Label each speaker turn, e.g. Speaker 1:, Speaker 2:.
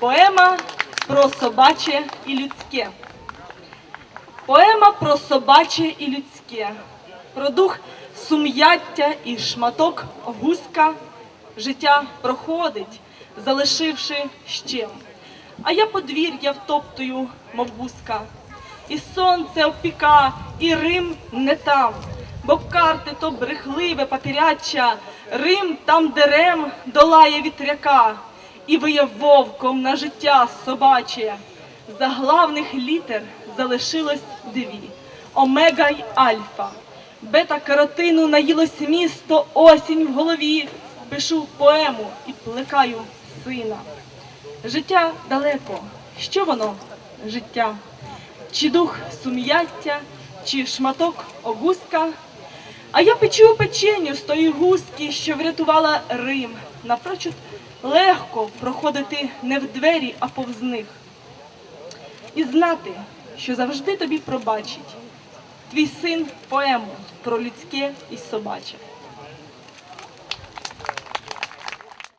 Speaker 1: Поема про собаче і людське. Поема про собаче і людське, про дух сум'яття і шматок гуска. Життя проходить, залишивши щем. А я подвір'я втоптую, мов гуска. І сонце обпіка, і Рим не там, бо карти то брехливе папіряча, Рим там дерем долає вітряка, і виє вовком на життя собаче. За главних літер залишилось дві омега й альфа. Бета-каротину наїлось місто осінь в голові. Пишу поему і плекаю сина. Життя далеко. Що воно? Життя? Чи дух сум'яття, чи шматок огузка? А я печу печеню з тої гузки, що врятувала Рим. Напрочуд легко проходити не в двері, а повз них. І знати, що завжди тобі пробачить твій син поему про людське і собаче.